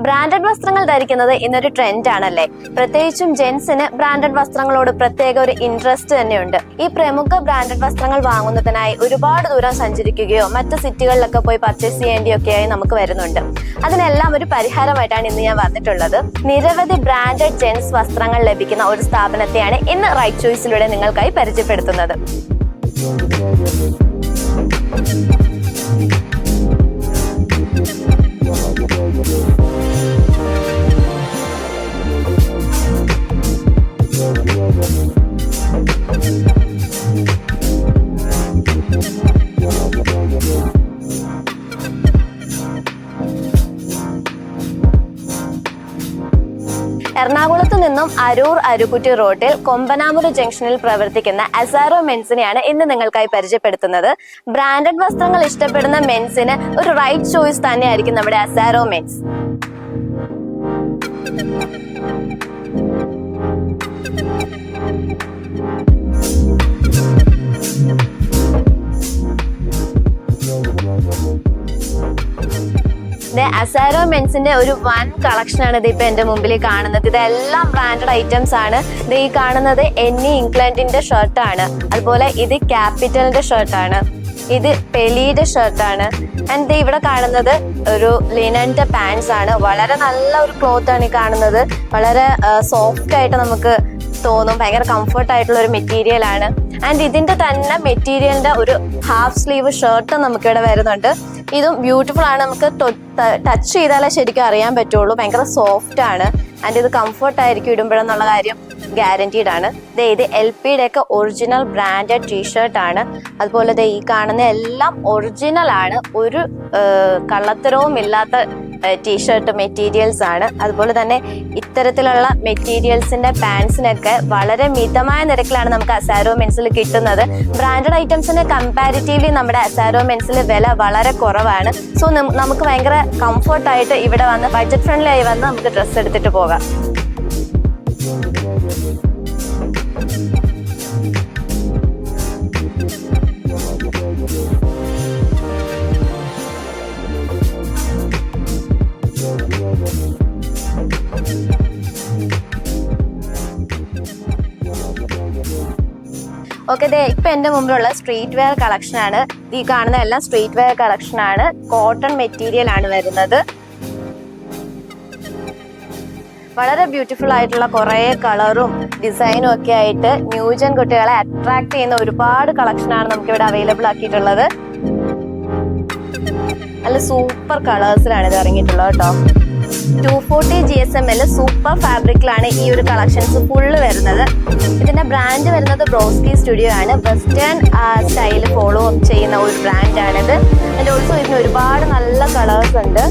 Branded വസ്ത്രങ്ങൾ ധരിക്കുന്നത് ഇന്നൊരു ട്രെൻഡ് ആണല്ലേ? പ്രത്യേകിച്ചും ജെൻസിന് ബ്രാൻഡഡ് വസ്ത്രങ്ങളോട് പ്രത്യേക ഒരു ഇൻട്രസ്റ്റ് തന്നെയുണ്ട്. ഈ പ്രമുഖ ബ്രാൻഡഡ് വസ്ത്രങ്ങൾ വാങ്ങുന്നതിനായി ഒരുപാട് ദൂരം സഞ്ചരിക്കുകയോ മറ്റ് സിറ്റികളിലൊക്കെ പോയി പർച്ചേസ് ചെയ്യേണ്ടിയൊക്കെയായി നമുക്ക് വരുന്നുണ്ട്. അതിനെല്ലാം ഒരു പരിഹാരമായിട്ടാണ് ഇന്ന് ഞാൻ വന്നിട്ടുള്ളത്. നിരവധി ബ്രാൻഡഡ് ജെൻസ് വസ്ത്രങ്ങൾ ലഭിക്കുന്ന ഒരു സ്ഥാപനത്തെയാണ് ഇന്ന് റൈറ്റ് ചോയ്സിലൂടെ നിങ്ങൾക്കായി പരിചയപ്പെടുത്തുന്നത്. എറണാകുളത്ത് നിന്നും അരൂർ അരുക്കുറ്റി റോഡിൽ കൊമ്പനാമുര ജംഗ്ഷനിൽ പ്രവർത്തിക്കുന്ന അസാറോ മെൻസിനെയാണ് ഇന്ന് നിങ്ങൾക്കായി പരിചയപ്പെടുത്തുന്നത്. ബ്രാൻഡഡ് വസ്ത്രങ്ങൾ ഇഷ്ടപ്പെടുന്ന മെൻസിന് ഒരു റൈറ്റ് ചോയ്സ് തന്നെയായിരിക്കും നമ്മുടെ അസാറോ മെൻസ്. അസാരോ മെൻസിന്റെ ഒരു വൺ കളക്ഷൻ ആണ് ഇത് ഇപ്പൊ എന്റെ മുമ്പിൽ കാണുന്നത്. ഇതെല്ലാം ബ്രാൻഡഡ് ഐറ്റംസ് ആണ്. ഇത് ഈ കാണുന്നത് എന്നി ഇംഗ്ലണ്ടിന്റെ ഷർട്ട് ആണ്. അതുപോലെ ഇത് ക്യാപിറ്റലിന്റെ ആണ്. ഇത് പെലിയുടെ ആണ്. ആൻഡ് ഇവിടെ കാണുന്നത് ഒരു ലിനന്റെ പാൻസ് ആണ്. വളരെ നല്ല ഒരു ക്ലോത്ത് ആണ് ഈ കാണുന്നത്. വളരെ സോഫ്റ്റ് ആയിട്ട് നമുക്ക് തോന്നും. ഭയങ്കര കംഫർട്ട് ആയിട്ടുള്ള ഒരു മെറ്റീരിയൽ ആണ്. ആൻഡ് ഇതിന്റെ തന്നെ മെറ്റീരിയലിന്റെ ഒരു ഹാഫ് സ്ലീവ് ഷർട്ട് നമുക്കിവിടെ വരുന്നുണ്ട്. ഇതും ബ്യൂട്ടിഫുൾ ആണ്. നമുക്ക് ടച്ച് ചെയ്താലേ ശരിക്കും അറിയാൻ പറ്റുള്ളൂ. ഭയങ്കര സോഫ്റ്റ് ആണ്. ആൻഡ് ഇത് കംഫർട്ട് ആയിരിക്കും ഇടുമ്പോഴെന്നുള്ള കാര്യം ഗ്യാരണ്ടീഡ് ആണ്. ദേ ഇത് എൽ പിയുടെ ഒക്കെ ഒറിജിനൽ ബ്രാൻഡഡ് ടീഷർട്ട് ആണ്. അതുപോലെ ദേ ഈ കാണുന്ന എല്ലാം ഒറിജിനൽ ആണ്. ഒരു കള്ളത്തരവും ഇല്ലാത്ത ടീഷർട്ട് മെറ്റീരിയൽസ് ആണ്. അതുപോലെ തന്നെ ഇത്തരത്തിലുള്ള മെറ്റീരിയൽസിന്റെ പാൻസിനൊക്കെ വളരെ മിതമായ നിരക്കിലാണ് നമുക്ക് അസാരോ മെൻസിൽ കിട്ടുന്നത്. ബ്രാൻഡഡ് ഐറ്റംസിന് കമ്പാരിറ്റീവ്ലി നമ്മുടെ അസാരോ മെൻസിൽ വില വളരെ കുറവാണ്. സോ നമുക്ക് ഭയങ്കര കംഫർട്ടായിട്ട് ഇവിടെ വന്ന് ബഡ്ജറ്റ് ഫ്രണ്ട്ലി ആയി വന്ന് നമുക്ക് ഡ്രസ്സ് എടുത്തിട്ട് പോകാം. ഓക്കെ ദേ ഇപ്പൊ എന്റെ മുമ്പിലുള്ള സ്ട്രീറ്റ് വെയർ കളക്ഷൻ ആണ്. ഈ കാണുന്ന എല്ലാം സ്ട്രീറ്റ് വെയർ കളക്ഷൻ ആണ്. കോട്ടൺ മെറ്റീരിയൽ ആണ് വരുന്നത്. വളരെ ബ്യൂട്ടിഫുൾ ആയിട്ടുള്ള കുറേ കളറും ഡിസൈനും ഒക്കെ ആയിട്ട് ന്യൂജൻ കുട്ടികളെ അട്രാക്ട് ചെയ്യുന്ന ഒരുപാട് കളക്ഷൻ ആണ് നമുക്ക് ഇവിടെ അവൈലബിൾ ആക്കിയിട്ടുള്ളത്. നല്ല സൂപ്പർ കളേഴ്സിലാണ് ഇത് ഇറങ്ങിയിട്ടുള്ളത് കേട്ടോ. Two forty G S M L super ഫാബ്രിക്കിലാണ് ഈ ഒരു കളക്ഷൻസ് ഫുള്ള് വരുന്നത്. ഇതിന്റെ ബ്രാൻഡ് വരുന്നത് ബ്രോസ്കി സ്റ്റുഡിയോ ആണ്. വെസ്റ്റേൺ സ്റ്റൈൽ ഫോളോ അപ്പ് ചെയ്യുന്ന ഒരു ബ്രാൻഡാണിത് എന്റെ ഓൾസോ ഇതിന് ഒരുപാട് നല്ല കളേഴ്സ് ഉണ്ട്.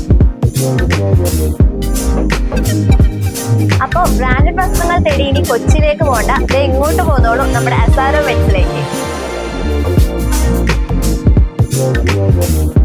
അപ്പോൾ ബ്രാൻഡ് പ്രശ്നങ്ങൾ തേടി ഇനി കൊച്ചിയിലേക്ക് പോകണ്ട ഇത് ഇങ്ങോട്ട് പോകുന്നോളൂ നമ്മുടെ അസാരോ you.